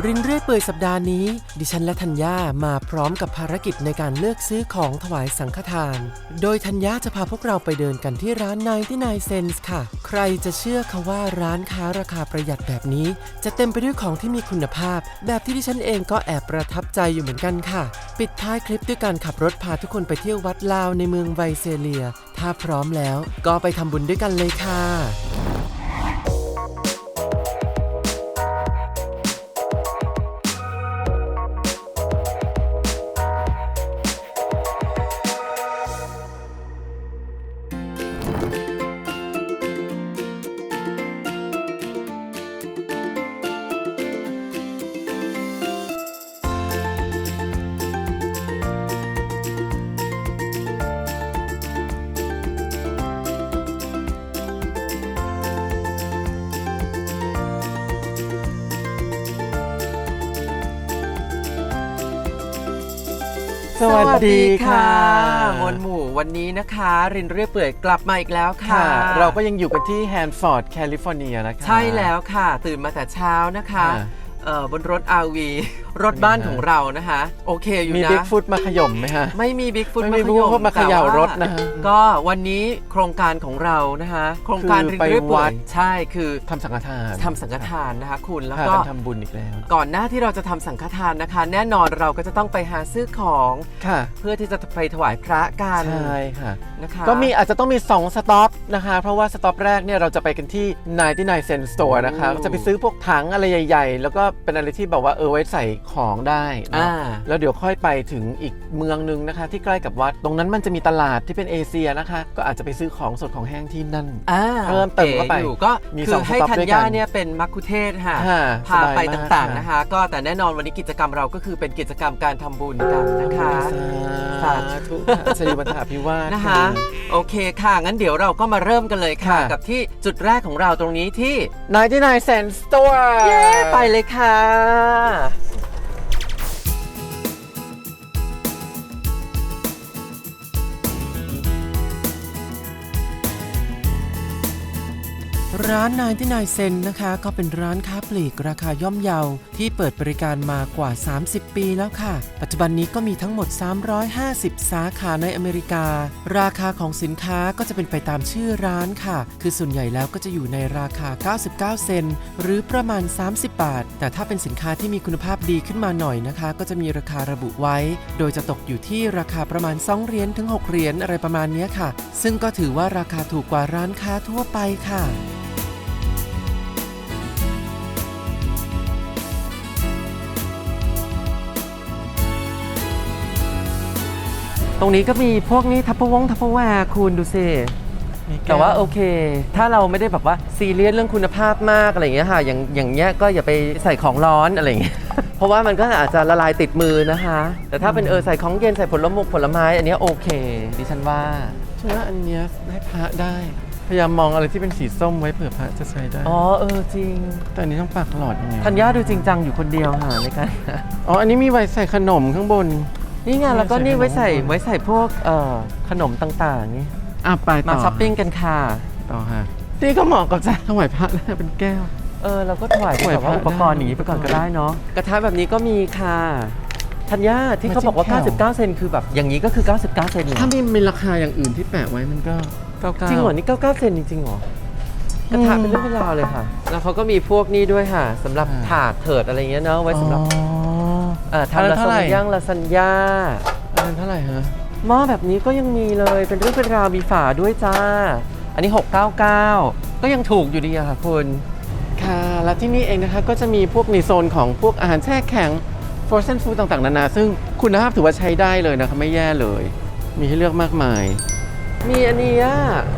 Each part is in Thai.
รินเรื่อยเปื่อยสัปดาห์นี้ ดิฉันและธัญญามาพร้อมกับภารกิจในการเลือกซื้อของถวายสังฆทาน โดยธัญญาจะพาพวกเราไปเดินกันที่ร้านนายที่นายเซนส์ค่ะ ใครจะเชื่อคะว่าร้านค้าราคาประหยัดแบบนี้ จะเต็มไปด้วยของที่มีคุณภาพ แบบที่ดิฉันเองก็แอบประทับใจอยู่เหมือนกันค่ะ ปิดท้ายคลิปด้วยการขับรถพาทุกคนไปเที่ยววัดลาวในเมืองไวเซเลีย ถ้าพร้อมแล้ว ก็ไปทำบุญด้วยกันเลยค่ะ สวัสดีค่ะมวลหมู่วันนี้นะคะ รินเรื่อยเปื่อยกลับมาอีกแล้วค่ะค่ะ เราก็ยังอยู่กันที่แฮนฟอร์ดแคลิฟอร์เนียนะคะ ใช่แล้วค่ะ ตื่นมาแต่เช้านะคะค่ะ เอ่อบนรถ RV รถบ้านของเรานะคะ โอเคอยู่มีนะบิ๊กฟุตมาขย่มไหมฮะ ไม่มีบิ๊กฟุตไม่มี Bigfoot มาเขย่ารถนะฮะก็วันนี้โครงการของเรานะคะ โครงการคือรินไปเรื่อยเปื่วัอยดใช่คือทำสังฆทานทำสังฆทานนะคะคุณแล้วพาก็ กันทำบุญอีกแล้ว ก่อนหน้าที่เราจะทำสังฆทานนะคะ แน่นอนเราก็จะต้องไปหาซื้อของค่ะเพื่อที่จะไปถวายพระกันใช่ค่ะ นะคะก็มีอาจจะต้องมี 2 สต็อปนะคะ เพราะว่าสต็อปแรกเนี่ยเราจะไปกันที่ 99 Cent Store นะคะโอ้จะไปซื้อพวกถังอะไรใหญ่ ๆ แล้วก็เป็นอะไรที่แบบว่าเออไว้ใส่ของได้นะอ่า แล้วเดี๋ยวค่อยไปถึงอีกเมืองหนึงนะคะ ที่ใกล้กับวัด ตรงนั้นมันจะมีตลาดที่เป็นเอเชียนะคะ ก็อาจจะไปซื้อของสดของแห้งที่นั่น อ่าเพิ่มเติมเข้าไปก๋อยู่ก็มีคืสอองให้สต็อปธัญด้วยกัญาน เนี่ยเป็นมัคคุเทศก์ค่ะ ค่ะพาไปสบยมกต่างๆค่ะนะคะ ก็แต่แน่นอนวันนี้กิจกรรมเราก็คือเป็นกิจกรรมการทำบุญกันนะคะ สาธุค่ะสิริวัฒนาพิวาส นะคะ โอเคค่ะ งั้นเดี๋ยวเราก็มาเริ่มกันเลยค่ะ ค่ะ กับที่จุดแรกของเราตรงนี้ที่99 Cent Store เย้ ไปเลยค่ะค่ะ ร้านนายที่นายเซนนะคะ ก็เป็นร้านค้าปลีกราคาย่อมเยาที่เปิดบริการมากว่า 30 ปีแล้วค่ะ ปัจจุบันนี้ก็มีทั้งหมด 350 สาขาในอเมริกา ราคาของสินค้าก็จะเป็นไปตามชื่อร้านค่ะ คือส่วนใหญ่แล้วก็จะอยู่ในราคา 99 เซนหรือประมาณ 30 บาท แต่ถ้าเป็นสินค้าที่มีคุณภาพดีขึ้นมาหน่อยนะคะ ก็จะมีราคาระบุไว้ โดยจะตกอยู่ที่ราคาประมาณ 2 เหรียญถึง 6 เหรียญอะไรประมาณนี้ค่ะ ซึ่งก็ถือว่าราคาถูกกว่าร้านค้าทั่วไปค่ะ ตรงนี้ก็มีพวกนี้ทัพพวงทัพพแวร์คุณดูสิ แต่ว่าโอเค ถ้าเราไม่ได้แบบว่าซีเรียสเรื่องคุณภาพมากอะไรอย่างเงี้ยค่ะ อย่างอย่างเงี้ยก็อย่าไปใส่ของร้อนอะไรอย่างเงี้ย เพราะว่ามันก็อาจจะละลายติดมือนะคะ แต่ถ้าเป็นเออใส่ของเย็นใส่ผลมกผลไม้ อันเนี้ยโอเค ดิฉันว่าเชื่ออันเนี้ยให้พระได้ พยายามมองอะไรที่เป็นสีส้มไว้เผื่อพระจะใช้ได้ อ๋อเออจริง แต่อันนี้ต้องปากหลอดยังไงธัญญาดูจริงจังอยู่คนเดียวค่ะในการอ๋ออันนี้มีไว้ใส่ขนมข้างบน นี่ไงแล้วก็นี่ไว้ใส่ใส่ขนมไว้ใส่พวกเอ่อขนมต่างๆนี่อะไปต่มาอช้อปปิ้งกันค่ะต่อฮะนี่ก็เหมาะกับจะถวายพระนะเป็นแก้ว เออเราก็ถวายเป็นแบบว่าถวายพระอุปกรณ์อย่างนี้ไปก่อนก็ได้เนาะกระทะแบบนี้ก็มีค่ะธัญญาที่เขาบอกว่ามาจิ้มแจ่ว99 เซนคือแบบอย่างนี้ก็คือ 99 เซนเหรอถ้ามีมีราคาอย่างอื่นที่แปะไว้มันก็เก้าเก้าจริงเหรอนี่ 99 เซนจริงๆเหรอกระทะอืมเป็นเรื่องเป็นราวเลยค่ะ แล้วเขาก็มีพวกนี้ด้วยค่ะสำหรับอ่าถาดเถิดอะไรเงี้ยเนาะไว้สำหรับอ๋อ เอ่ออันทำนั้ลานเท่าซาไหร่นย่างลาซานญ่าอันนั้นเท่าไหร่ฮะหม้อแบบนี้ก็ยังมีเลยเป็นเรื่องเป็นราวมีฝาด้วยจ้า อันนี้ 699 ก็ยังถูกอยู่ดีอะค่ะคุณ ค่ะ และที่นี่เองนะคะก็จะมีพวกในโซนของพวกอาหารแช่แข็ง frozen food ต่างๆ นานา ซึ่งคุณภาพถือว่าใช้ได้เลยนะคะไม่แย่เลย มีให้เลือกมากมาย มีอันนี้อะ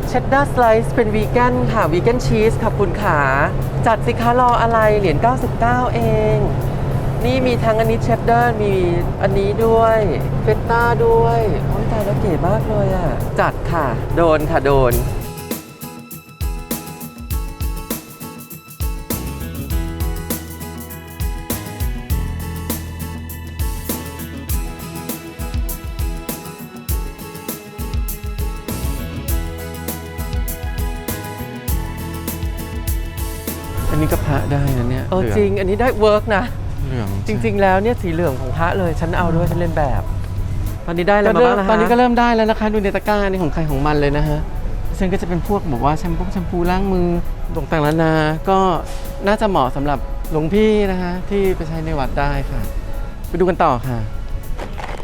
เชดดาร์สไลซ์เป็นวีแกนค่ะวีแกนชีสค่ะคุณขา จัดสิคะรออะไรเหรียญ99 เอง นี่มีทั้งอันนี้เชดดาร์มีอันนี้ด้วยเฟตต้าด้วยโอ้ยตายแล้วเก๋มากเลยอะ จัดค่ะ โดนค่ะโดนอันนี้ก็พระได้นะเนี่ย เออหลืจริง อันนี้ได้เวิร์กนะ เหลืองจริง ๆ แล้วเนี่ยสีเหลืองของพระเลยฉันเอาด้วยฉันเล่นแบบ ตอนนี้ได้อะไรก็มาเริ่บ้ามงนะคะตอนนี้ก็เริ่มได้แล้วนะคะดูในตะกร้านี่ของใครของมันเลยนะฮะซึ่งก็จะเป็นพวกแบบว่าแชมพูแชมพูล้างมือต่างๆนานา ก็น่าจะเหมาะสำหรับหลวงพี่นะคะ ที่ไปใช้ในวัดได้ค่ะ ไปดูกันต่อค่ะ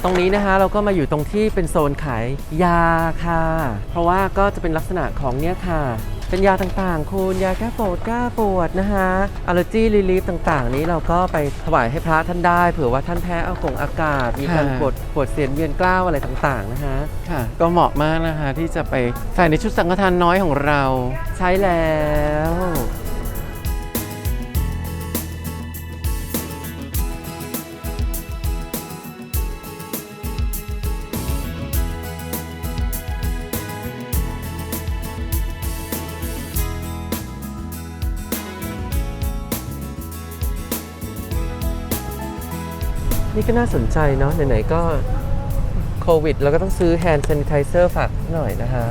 ตรงนี้นะคะเราก็มาอยู่ตรงที่เป็นโซนขายยาค่ะ เพราะว่าก็จะเป็นลักษณะของเนี่ยค่ะ เป็นยาต่างๆ คุณยาแก้ปวดแก้ปวดนะคะอัลเลอร์จีรีลีฟต่างๆ นี้เราก็ไปถวายให้พระท่านได้ เผื่อว่าท่านแพ้อากงอากาศ มีการค่ะปวดปวดเสียนเวียนกล้าวอะไรต่างๆนะคะค่ะก็เหมาะมากนะคะที่จะไปใส่ในชุดสังฆทานน้อยของเรา ใช้แล้ว นี่ก็น่าสนใจเนาะไหนๆก็โควิดเราก็ต้องซื้อแฮนด์ a ซนิ i เซอร์ฝากหน่อยนะคะ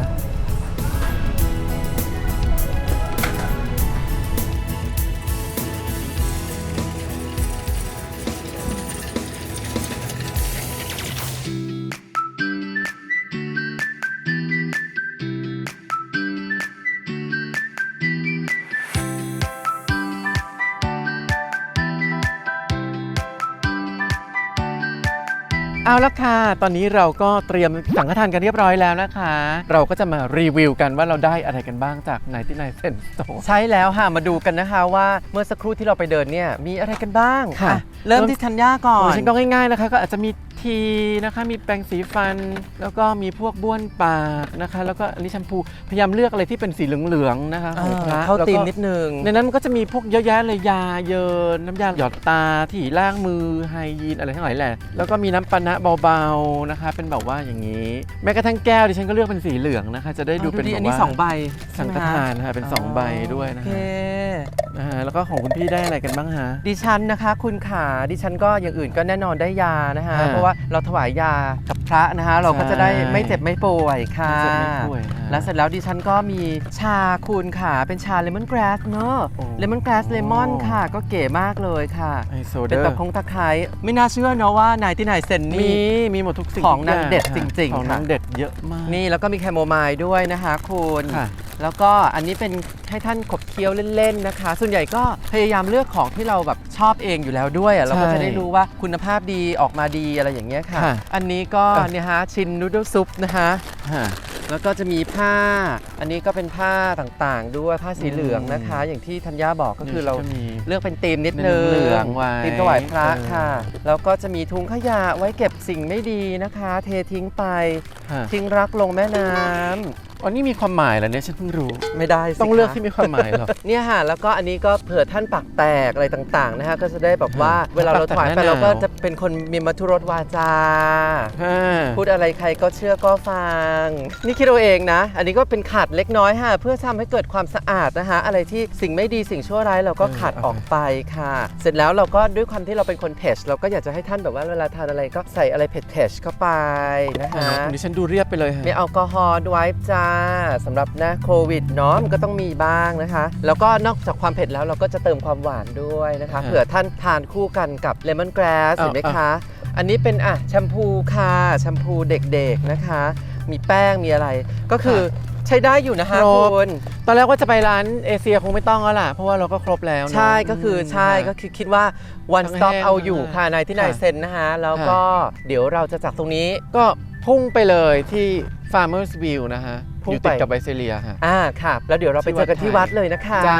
เอาละค่ะ ตอนนี้เราก็เตรียมสังฆทานกันเรียบร้อยแล้วนะคะ เราก็จะมารีวิวกันว่าเราได้อะไรกันบ้างจาก99 Cent Store ใช่แล้วค่ะ มาดูกันนะคะว่าเมื่อสักครู่ที่เราไปเดินเนี่ยมีอะไรกันบ้างค่ะอ่เริ่มที่ธัญญาก่อนของฉันก็ง่ายๆนะคะ ก็อาจจะมีทีนะคะมีแปรงสีฟัน แล้วก็มีพวกบ้วนปากนะคะ แล้วก็อันนี้แชมพูพยายามเลือกอะไรที่เป็นสีเหลืองๆนะคะของพระเข้าแล้วตีก็มนิดนึง ในนั้นมันก็จะมีพวกเยอะแยะเลยยาเยินน้ำยาหยอดตาที่ล้างมือไฮยีนอะไรทั้งหลายแหละแล้วก็มีน้ำปานะเบาๆนะคะ เป็นแบบว่าอย่างนี้ แม้กระทั่งแก้วดิฉันก็เลือกเป็นสีเหลืองนะคะ จะได้ดูเป็นดิแบบอันนี้ว่าสองใบสังฆทานค่ะเป็นสองใบด้วยนะโอเค คะอ่าแล้วก็ของคุณพี่ได้อะไรกันบ้างฮะ ดิฉันนะคะคุณขาดิฉันก็อย่างอื่นก็แน่นอนได้ยานะคะอ่าเพราะว่าเราถวายยากับพระนะคะ เราก็จะได้ใช่ ไม่เจ็บไม่ป่วยค่ะไม่เจ็บไม่ป่วยฮะ แล้วเสร็จแล้วดิฉันก็มีชาคุณค่ะ เป็นชาเลมอนกราสเนอะโอ้ เลมอนกราสเลมอนค่ะ ก็เก๋มากเลยค่ะไฮโซเดเป็นอแบบร์คงตะไคร้ไม่น่าเชื่อเนอะว่านายที่นายเซนมีนี่มีหมดทุกสิ่งของทุกนางย่เด็ดค่ะจริงๆของค่ะนางเด็ดเยอะมาก นี่แล้วก็มีแคโมไมล์ด้วยนะคะคุณค่ะแล้วก็อันนี้เป็นให้ท่านขบเคี้ยวเล่นๆนะคะ ส่วนใหญ่ก็พยายามเลือกของที่เราแบบชอบเองอยู่แล้วด้วยอะเราก็ใช่จะได้รู้ว่าคุณภาพดีออกมาดีอะไรอย่างเงี้ยค่ะค่ะอันนี้ก็อะเนี่ยฮะชินนูด l ซุปนะคะฮะ แล้วก็จะมีผ้า อันนี้ก็เป็นผ้าต่างๆ ด้วยผ้าสีเหลืองนะคะ อย่างที่ธัญญาบอกก็คือเราจะมีเลือกเป็นธีมนิดนึงเหลืองๆไว้ธีมถวายพระเออค่ะ แล้วก็จะมีถุงขยะไว้เก็บสิ่งไม่ดีนะคะ เททิ้งไป ฮะทิ้งรักลงแม่น้ำอ๋อนี่มีความหมายเหรอเนี่ยฉันเพิ่งรู้ ไม่ได้สิต้องเลือกคะ ที่มีความหมายเหรอ เนี่ยค่ะแล้วก็อันนี้ก็เผื่อท่านปากแตกอะไรต่างๆนะคะก็จะได้แบบว่าเวลาเราถวายไปปากแตกหน้าเราก็หนาว จะเป็นคนมีมัทุรสวาจาฮะพูดอะไรใครก็เชื่อก็ฟัง นี่คิดเอาเองนะ อันนี้ก็เป็นขัดเล็กน้อยค่ะ เพื่อทำให้เกิดความสะอาดนะคะ อะไรที่สิ่งไม่ดีสิ่งชั่วร้ายเราก็ขัดออกไปค่ะ เสร็จแล้วเราก็ด้วยความที่เราเป็นคนเผ็ดเราก็อยากจะให้ท่านแบบว่าเวลาทานอะไรก็ใส่อะไรเผ็ดๆเข้าไปนะอ๋อคะ คนนี้ฉันดูเรียบไปเลยฮะ มีแอลกอฮอล์ด้วยจ้าสำหรับหน้าโควิดเนาะมันก็ต้องมีบ้างนะคะ แล้วก็นอกจากความเผ็ดแล้วเราก็จะเติมความหวานด้วยนะคะฮะเผื่อท่านทานคู่กันกับเลมอนกราสเอาเห็นไหมคะ อันนี้เป็นอะแชมพูค่ะแชมพูเด็กๆนะคะ มีแป้งมีอะไร ก็คือใช้ได้อยู่นะคะครบคุณ ตอนแรกว่าจะไปร้านเอเชียคงไม่ต้องแล้วล่ะ เพราะว่าเราก็ครบแล้วเนอะ ใช่ก็คือใช่มก็คือคิดว่า one ทั้ง stop แห้งเอาอยู่ค่ะในที่นายค่ะเซ็นนะคะแล้วก็เดี๋ยวเราจะจากตรงนี้ ก็ พุ่งไปเลยที่ Farmers View นะฮะ พุ่งอยู่ติดไป กับไบเซเลียฮะ อ่าค่ะ แล้วเดี๋ยวเราไปที่เจอกันที่วัวัดดไทยเลยนะคะ จ้า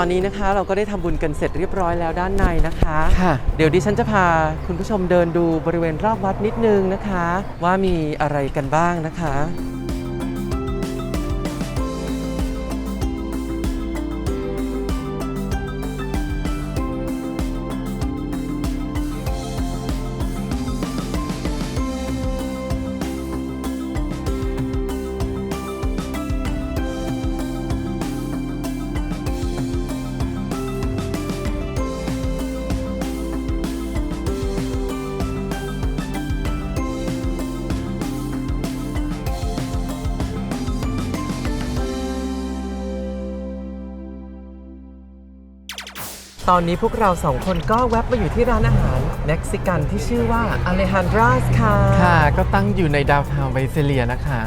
ตอนนี้นะคะเราก็ได้ทำบุญกันเสร็จเรียบร้อยแล้วด้านในนะคะค่ะเดี๋ยวดิฉันจะพาคุณผู้ชมเดินดูบริเวณรอบวัดนิดนึงนะคะ ว่ามีอะไรกันบ้างนะคะ ตอนนี้พวกเราสองคนก็แวบมาอยู่ที่ร้านอาหารเม็กซิกันที่ชื่อว่า Alejandras ค่ะ ค่ะ ก็ตั้งอยู่ในดาวน์ทาวน์ไวเซเลียนะคะ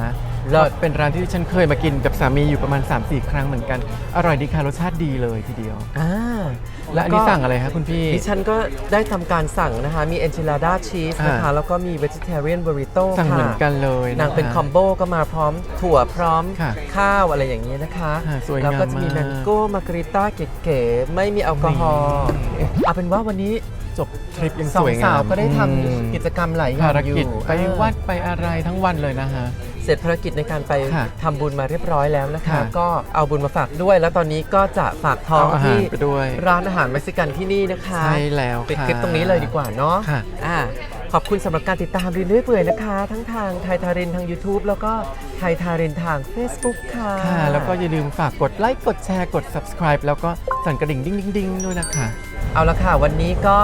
เลิศเป็นร้านที่ฉันเคยมากินกับสามีอยู่ประมาณ 3-4 ครั้งเหมือนกัน อร่อยดีค่ะรสชาติดีเลยทีเดียว อ่าและอันนี้สั่งอะไรคะคุณพี่ ดิฉันก็ได้ทำการสั่งนะคะ มี enchilada cheese นะคะ อ่า แล้วก็มี vegetarian burrito สั่งค่ะเหมือนกันเลยนางเป็นคอมโบก็มาพร้อมถั่วพร้อมค่ะข้าวอะไรอย่างนี้นะคะค่ะสวยงามแล้วก็จะมีมาก แมงโก้มาการิต้าเก๋ๆไม่มีแอลกอฮอล์นี่เอาเป็นว่าวันนี้จบทริปยังสอสงวยงามสาวก็ได้ทอืมำกิจกรรมหลายอย่าภางรอยู่กิจไปอ่าวัดไปอะไรทั้งวันเลยนะฮะ เสร็จภารกิจในการไปค่ะทำบุญมาเรียบร้อยแล้วนะคะ ค่ะ ก็เอาบุญมาฝากด้วย แล้วตอนนี้ก็จะฝากท้องเอาอาหารที่ไปด้วยร้านอาหารเม็กซิกันที่นี่นะคะ ใช่แล้วปิดค่ะคลิปตรงนี้เลยดีกว่าเนาะค่ะ อ่าขอบคุณสำหรับการติดตามรินเรื่อยเปื่อยนะคะ ทั้งทางไทยทารินทาง YouTube แล้วก็ไทยทารินทาง Facebook ค่ะ ค่ะ แล้วก็อย่าลืมฝากกดไลค์ กดแชร์ กด subscribe แล้วก็สั่นกระดิ่งดิ้งดิ้งดิ้งด้วยนะคะ เอาละค่ะวันนี้ก็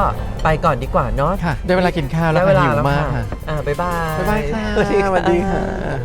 ไปก่อนดีกว่าเนาะค่ะได้เวลากินข้าวแล้วได้เวค่ะลาหิวแล้วมากค่ะ ค่ะอ่าบ๊ายบาย บ๊ายบายค่ะสวัสดีสวัสดีค่ะค่ะ